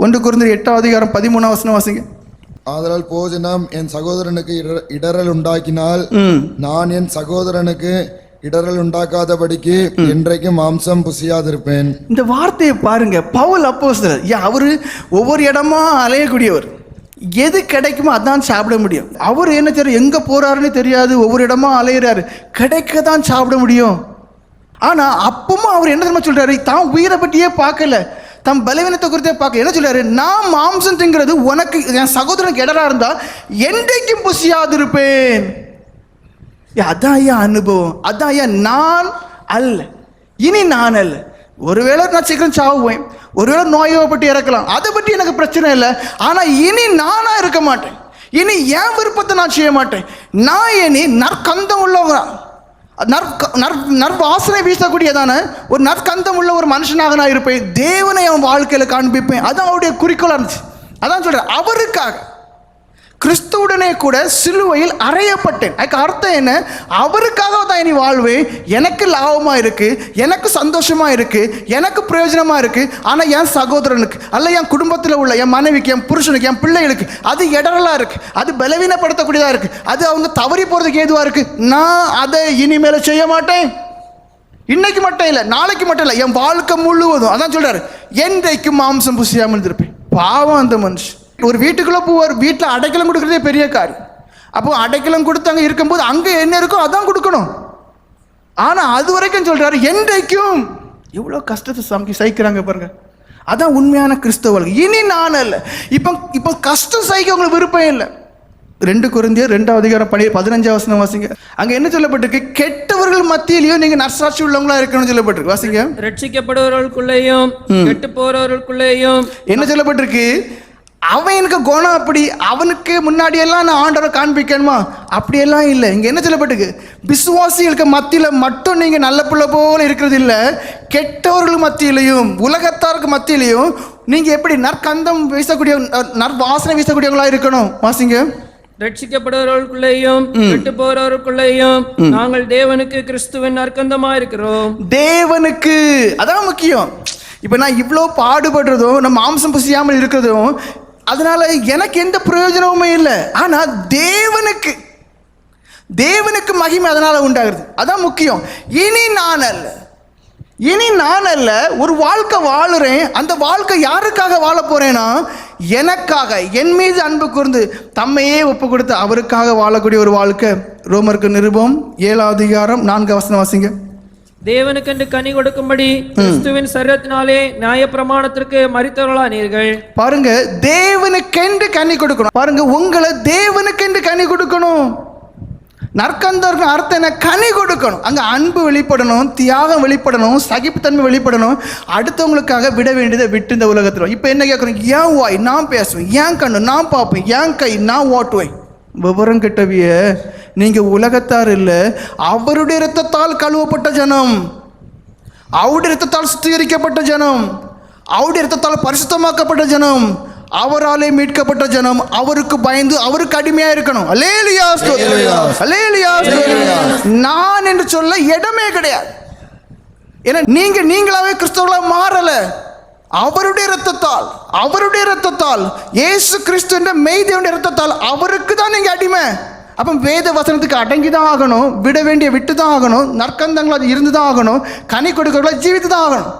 ஒன்று குறைந்த எட்டாம் அதிகாரம் பதிமூணாம் வசனம் வாசிங்க. ஆதலால் போஜனம் என் சகோதரனுக்கு இடர்- இடறல் உண்டாக்கினால் நான் என் சகோதரனுக்கு இடறல் உண்டாக்காதபடிக்கு என்றைக்கும் மாம்சம் புசியாதிருப்பேன். இந்த வார்த்தையை பாருங்க. பவுல் அப்போஸ்தலர் அவரு ஒவ்வொரு இடமா அலையக்கூடியவர். எது கிடைக்குமோ அதான் சாப்பிட முடியும். அவர் என்ன தெரியும் எங்க போறாருன்னு தெரியாது. ஒவ்வொரு இடமா அலையிறாரு. கிடைக்க தான் சாப்பிட முடியும். ஆனா அப்பவும் அவர் என்ன தெரியுமா சொல்றாரு? தான் உயிரை பற்றியே பார்க்கல. தம் பலவீனத்தை குறித்தே பார்க்க என்ன சொல்றாரு? நான் மாம்சம் திங்கிறது உனக்கு என் சகோதரனுக்கு இடரா இருந்தா என்றைக்கும் புசியாதிருப்பேன். இருப்பேன் அதான் ஐயா அனுபவம். அதான் ஐயா நான் அல்ல. இனி நான் அல்ல. ஒருவேளை நான் சீக்கிரம் சாவுவேன். ஒருவேளை நோயப்பட்டு இறக்கலாம். அதை பற்றி எனக்கு பிரச்சனை இல்லை. ஆனால் இனி நானாக இருக்க மாட்டேன். இனி என் விருப்பத்தை நான் செய்ய மாட்டேன். நான் இனி நற்கந்தம் உள்ளவங்க நற் நற் வீசக்கூடியதான ஒரு நற்கந்தம் உள்ள ஒரு மனுஷனாக நான் இருப்பேன். தேவனை அவன் வாழ்க்கையில் காண்பிப்பேன். அதான் அவருடைய குறிக்கோளாக இருந்துச்சு. அதான் சொல்கிறேன் அவருக்காக. கிறிஸ்துவுடனே கூட சிலுவையில் அறையப்பட்டேன். அதுக்கு அர்த்தம் என்ன? அவருக்காக தான் இனி வாழ்வேன். எனக்கு லாபமாக இருக்குது எனக்கு சந்தோஷமாக இருக்குது எனக்கு பிரயோஜனமாக இருக்குது ஆனால் என் சகோதரனுக்கு அல்ல என் குடும்பத்தில் உள்ள என் மனைவிக்கு என் புருஷனுக்கு என் பிள்ளைகளுக்கு அது இடரலாக இருக்குது அது பலவீனப்படுத்தக்கூடியதாக இருக்குது அது அவங்க தவறி போகிறதுக்கு ஏதுவாக இருக்குது நான் அதை இனிமேல் செய்ய மாட்டேன். இன்னைக்கு மட்டும் இல்லை நாளைக்கு மட்டும் இல்லை என் வாழ்க்கை முழுவதும். அதான் சொல்கிறார் என்றைக்கு மாம்சம் புசியாமல் இருந்திருப்பேன் பாவம் அந்த மனுஷன். ஒரு வீட்டுக்குள்ள போவார். வீட்டில் அடைக்கலம் கொடுக்குறதே பெரிய காரியம் அப்போ அடைக்கலம் கொடுத்து அங்கே இருக்கும்போது அங்கே என்ன இருக்கோ அதான் கொடுக்கணும். ஆனால் அது வரைக்கும் சொல்றாரு என்றைக்கும். எவ்வளோ கஷ்டத்தை சமைக்க சகிக்கிறாங்க பாருங்க. அதான் உண்மையான கிறிஸ்தவர்கள் இனி நான் அல்ல. இப்போ இப்போ கஷ்டம் சகிக்க உங்களுக்கு விருப்பம் இல்லை. ரெண்டு குருந்தியர் ரெண்டாவது அதிகாரம் படி பதினஞ்சாம் வசனம் வாசிங்க. அங்க என்ன சொல்லப்பட்டிருக்கு? கெட்டவர்கள் மத்தியிலையும் நீங்க நர்சாட்சி உள்ளவங்களா இருக்கணும்னு சொல்லப்பட்டிருக்கு. வாசிங்க. ரட்சிக்கப்படுபவர்களுக்குள்ளேயும் கெட்டு போறவர்களுக்குள்ளேயும் என்ன சொல்லப்பட்டிருக்கு? அவன் எனக்கு குணம் அப்படி அவனுக்கு முன்னாடி எல்லாம் நான் ஆண்டவரை காண்பிக்கணுமா? அப்படியெல்லாம் இல்லை. இங்க என்ன சொல்லப்பட்டிருக்கு? விசுவாசிகளுக்கு மத்தியில மட்டும் நீங்க நல்ல பிள்ளை போல இருக்கிறது இல்ல. கெட்டவர்கள் மத்தியிலையும் உலகத்தாருக்கு மத்தியிலையும் நீங்க எப்படி நற்கந்தம் வீசக்கூடிய நற்- நற்வாசனை வீசக்கூடியவங்களா இருக்கணும்? வாசிங்க. ரட்சிக்கப்படுபவர்களுக்குள்ளேயும் கெட்டு போறவர்களுக்குள்ளேயும் நாங்கள் தேவனுக்கு கிறிஸ்துவின் நற்கந்தமா இருக்கிறோம். தேவனுக்கு. அதான் முக்கியம். இப்போ நான் இவ்வளோ பாடுபடுறதும் நம்ம மாம்சம் புசியாமல் இருக்கிறதும் அதனால எனக்கு எந்த பிரயோஜனமுமே இல்லை. ஆனால் தேவனுக்கு தேவனுக்கு மகிமை அதனால் உண்டாகிறது. அதான் முக்கியம். இனி நான் அல்ல. இனி நான் அல்ல ஒரு வாழ்க்கை வாழுறேன். அந்த வாழ்க்கை யாருக்காக வாழ போறேன்னா எனக்காக. என் மீது அன்பு கூர்ந்து தம்மையே ஒப்பு கொடுத்து அவருக்காக வாழக்கூடிய ஒரு வாழ்க்கை. ரோமருக்கு நிருபம் ஏழாவது அதிகாரம் நான்கு வசனம் வாசிங்க. தேவனுக்கென்று கனி கொடுக்கும்படி கிறிஸ்துவின் சரீரத்தினாலே நியாய பிரமாணத்திற்கு மறித்தவர்களானீர்கள். பாருங்க தேவனுக்கென்று கனி கொடுக்கணும். பாருங்க உங்களை தேவனுக்கென்று கனி கொடுக்கணும். நற்கந்தருக்கு அர்த்தம் என்ன கனி கொடுக்கணும். அங்கே அன்பு வெளிப்படணும் தியாகம் வெளிப்படணும் சகிப்புத்தன்மை வெளிப்படணும். அடுத்தவங்களுக்காக விட வேண்டியதை விட்டு இந்த உலகத்தில். இப்போ என்ன கேட்குறோம் ஏன் வாய்? நான் பேசுவேன். ஏன் கண்ணு? நான் பார்ப்பேன். ஏன் கை? நான் ஓட்டுவேன். விவரம் கெட்டவிய. நீங்க உலகத்தார் இல்லை அவருடைய இரத்தத்தால் கழுவப்பட்ட ஜனம் அவருடைய இரத்தத்தால் சுத்திகரிக்கப்பட்ட ஜனம் அவருடைய இரத்தத்தால் பரிசுத்தமாக்கப்பட்ட ஜனம் அவராலே மீட்கப்பட்ட ஜனம் அவருக்கு பயந்து அவருக்கு அடிமையா இருக்கணும். அலேலியா. அலேலியா. நான் என்று சொல்ல இடமே கிடையாது. ஏன்னா நீங்க நீங்களாவே கிறிஸ்தவர்களா மாறல. அவருடைய இரத்தத்தால் அவருடைய இரத்தத்தால் இயேசு கிறிஸ்து என்ற மெய்தேவனுடைய இரத்தத்தால் அவருக்கு தான் நீங்க அடிமை. அப்போ வேத வசனத்துக்கு அடங்கி தான் ஆகணும் விட வேண்டிய விட்டு தான் ஆகணும் நற்கந்தங்கள் அது இருந்து தான் ஆகணும் கனி கொடுக்கறவங்கள ஜீவித்து தான் ஆகணும்